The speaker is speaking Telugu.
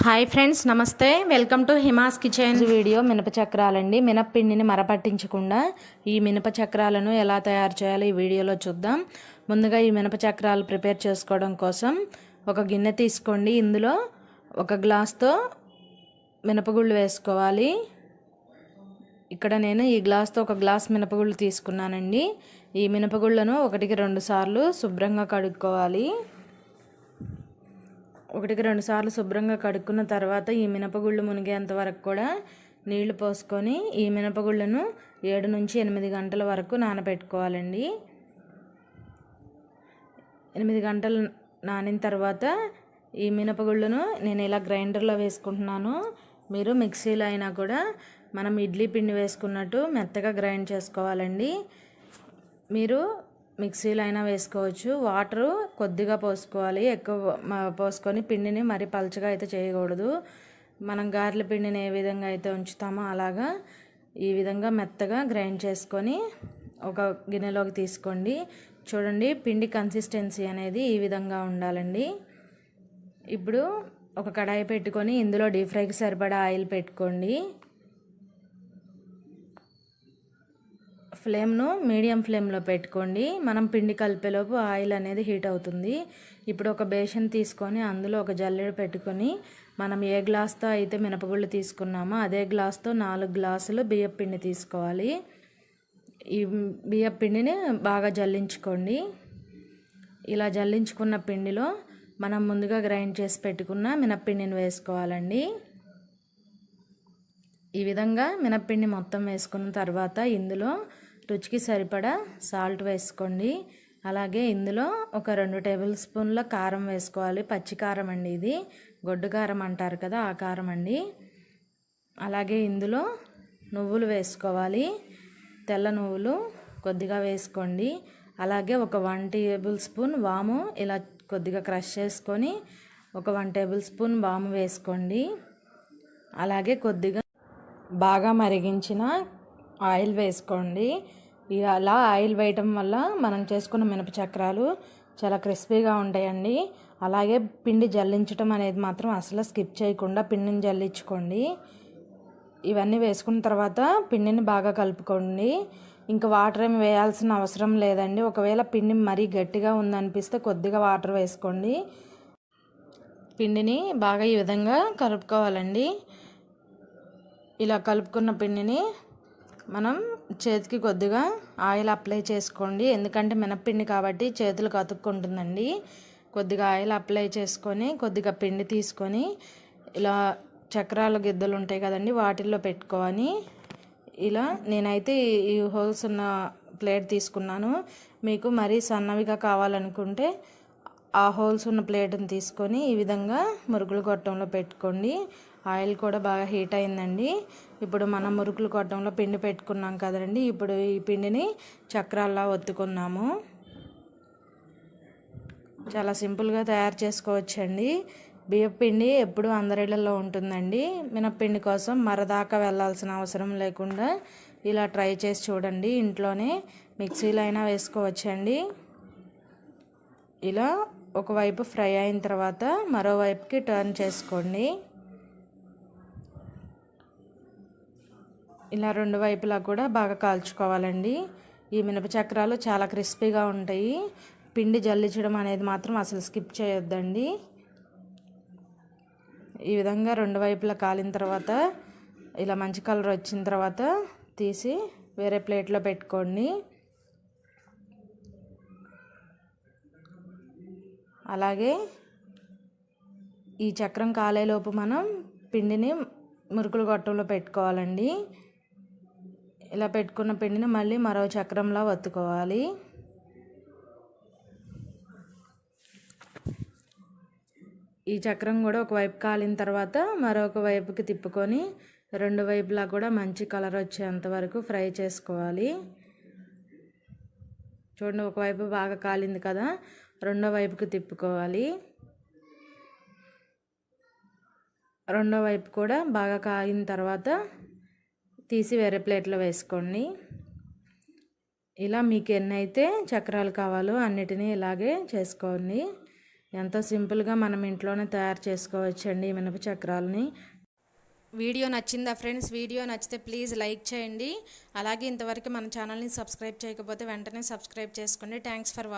హాయ్ ఫ్రెండ్స్ నమస్తే. Welcome to Hima's kitchen. Video మినప చక్రాలండి. మినప్పిండిని మరపట్టించకుండా ఈ మినప చక్రాలను ఎలా తయారు చేయాలో ఈ వీడియోలో చూద్దాం. ముందుగా ఈ మినప చక్రాలు ప్రిపేర్ చేసుకోవడం కోసం ఒక గిన్నె తీసుకోండి. ఇందులో ఒక గ్లాస్తో మినపగుళ్ళు వేసుకోవాలి. ఇక్కడ నేను ఈ గ్లాస్తో ఒక గ్లాస్ మినపగుళ్ళు తీసుకున్నానండి. ఈ మినపగుళ్ళను ఒకటికి రెండు సార్లు శుభ్రంగా కడుక్కోవాలి. ఒకటికి రెండు సార్లు శుభ్రంగా కడుక్కున్న తర్వాత ఈ మినపగుళ్ళు మునిగేంత వరకు కూడా నీళ్ళు పోసుకొని ఈ మినపగుళ్ళను ఏడు నుంచి ఎనిమిది గంటల వరకు నానబెట్టుకోవాలండి. ఎనిమిది గంటలు నానిన తర్వాత ఈ మినపగుళ్ళను నేను ఇలా గ్రైండర్లో వేసుకుంటున్నాను. మీరు మిక్సీలో అయినా కూడా మనం ఇడ్లీ పిండి వేసుకున్నట్టు మెత్తగా గ్రైండ్ చేసుకోవాలండి. మీరు మిక్సీలో అయినా వేసుకోవచ్చు. వాటరు కొద్దిగా పోసుకోవాలి. ఎక్కువ పోసుకొని పిండిని మరి పలచగా అయితే చేయకూడదు. మనం గారెల పిండిని ఏ విధంగా అయితే ఉంచుతామో అలాగా ఈ విధంగా మెత్తగా గ్రైండ్ చేసుకొని ఒక గిన్నెలోకి తీసుకోండి. చూడండి పిండి కన్సిస్టెన్సీ అనేది ఈ విధంగా ఉండాలండి. ఇప్పుడు ఒక కడాయి పెట్టుకొని ఇందులో డీప్ ఫ్రైకి సరిపడా ఆయిల్ పెట్టుకోండి. ఫ్లేమ్ను మీడియం ఫ్లేమ్లో పెట్టుకోండి. మనం పిండి కలిపేలోపు ఆయిల్ అనేది హీట్ అవుతుంది. ఇప్పుడు ఒక బేషన్ తీసుకొని అందులో ఒక జల్లెడ పెట్టుకొని మనం ఏ గ్లాస్తో అయితే మినపగుళ్ళు తీసుకున్నామో అదే గ్లాస్తో నాలుగు గ్లాసులు బియ్యం పిండి తీసుకోవాలి. ఈ బియ్యం పిండిని బాగా జల్లించుకోండి. ఇలా జల్లించుకున్న పిండిలో మనం ముందుగా గ్రైండ్ చేసి పెట్టుకున్న మినప్పిండిని వేసుకోవాలండి. ఈ విధంగా మినప్పిండి మొత్తం వేసుకున్న తర్వాత ఇందులో రుచికి సరిపడా సాల్ట్ వేసుకోండి. అలాగే ఇందులో ఒక రెండు టేబుల్ స్పూన్ల కారం వేసుకోవాలి. పచ్చి కారం అండి ఇది. గొడ్డు కారం అంటారు కదా ఆ కారం అండి. అలాగే ఇందులో నువ్వులు వేసుకోవాలి. తెల్ల నువ్వులు కొద్దిగా వేసుకోండి. అలాగే ఒక వన్ టేబుల్ స్పూన్ వాము ఇలా కొద్దిగా క్రష్ చేసుకొని ఒక వన్ టేబుల్ స్పూన్ వాము వేసుకోండి. అలాగే కొద్దిగా బాగా మరిగించిన ఆయిల్ వేసుకోండి. ఈ అలా ఆయిల్ వేయటం వల్ల మనం చేసుకున్న మినప చక్రాలు చాలా క్రిస్పీగా ఉంటాయండి. అలాగే పిండి జల్లించటం అనేది మాత్రం అసలు స్కిప్ చేయకుండా పిండిని జల్లించుకోండి. ఇవన్నీ వేసుకున్న తర్వాత పిండిని బాగా కలుపుకోండి. ఇంకా వాటర్ ఏమి వేయాల్సిన అవసరం లేదండి. ఒకవేళ పిండి మరీ గట్టిగా ఉందనిపిస్తే కొద్దిగా వాటర్ వేసుకోండి. పిండిని బాగా ఈ విధంగా కలుపుకోవాలండి. ఇలా కలుపుకున్న పిండిని మనం చేతికి కొద్దిగా ఆయిల్ అప్లై చేసుకోండి. ఎందుకంటే మినప్పిండి కాబట్టి చేతులకు అతుక్కుంటుందండి. కొద్దిగా ఆయిల్ అప్లై చేసుకొని కొద్దిగా పిండి తీసుకొని ఇలా చక్రాల గిద్దలు ఉంటాయి కదండి వాటిల్లో పెట్టుకోవాలి. ఇలా నేనైతే ఈ- ఈ హోల్స్ ఉన్న ప్లేట్ తీసుకున్నాను. మీకు మరీ సన్నవిగా కావాలనుకుంటే ఆ హోల్స్ ఉన్న ప్లేట్ని తీసుకొని ఈ విధంగా మురుకులు గొట్టంలో పెట్టుకోండి. ఆయిల్ కూడా బాగా హీట్ అయిందండి. ఇప్పుడు మనం మురుకులు గొట్టంలో పిండి పెట్టుకున్నాం కదండి. ఇప్పుడు ఈ పిండిని చక్రాల్లా ఒత్తుకున్నాము. చాలా సింపుల్గా తయారు చేసుకోవచ్చండి. బియ్యం పిండి ఎప్పుడు అందరిళ్ళల్లో ఉంటుందండి. మినప్పిండి కోసం మరదాకా వెళ్ళాల్సిన అవసరం లేకుండా ఇలా ట్రై చేసి చూడండి. ఇంట్లోనే మిక్సీలో అయినా వేసుకోవచ్చండి. ఇలా ఒకవైపు ఫ్రై అయిన తర్వాత మరోవైపుకి టర్న్ చేసుకోండి. ఇలా రెండు వైపులా కూడా బాగా కాల్చుకోవాలండి. ఈ మినప చక్రాలు చాలా క్రిస్పీగా ఉంటాయి. పిండి జల్లించడం అనేది మాత్రం అసలు స్కిప్ చేయొద్దండి. ఈ విధంగా రెండు వైపులా కాలిన తర్వాత ఇలా మంచి కలర్ వచ్చిన తర్వాత తీసి వేరే ప్లేట్లో పెట్టుకోండి. అలాగే ఈ చక్రం కాలేలోపు మనం పిండిని మురుకులు గొట్టంలో పెట్టుకోవాలండి. ఇలా పెట్టుకున్న పిండిని మళ్ళీ మరో చక్రంలా వత్తుకోవాలి ఈ చక్రం కూడా ఒకవైపు కాలిన తర్వాత మరొక వైపుకి తిప్పుకొని రెండు వైపులా కూడా మంచి కలర్ వచ్చేంత వరకు ఫ్రై చేసుకోవాలి. చూడండి ఒకవైపు బాగా కాలింది కదా. రెండో వైపుకి తిప్పుకోవాలి. రెండో వైపు కూడా బాగా కాగిన తర్వాత తీసి వేరే ప్లేట్లో వేసుకోండి. ఇలా మీకు ఎన్నైతే చక్రాలు కావాలో అన్నిటినీ ఇలాగే చేసుకోండి. ఎంతో సింపుల్గా మనం ఇంట్లోనే తయారు చేసుకోవచ్చండి ఈ మినప చక్రాలని. వీడియో నచ్చిందా ఫ్రెండ్స్? వీడియో నచ్చితే ప్లీజ్ లైక్ చేయండి. అలాగే ఇంతవరకు మన ఛానల్ని సబ్స్క్రైబ్ చేయకపోతే వెంటనే సబ్స్క్రైబ్ చేసుకోండి. Thanks for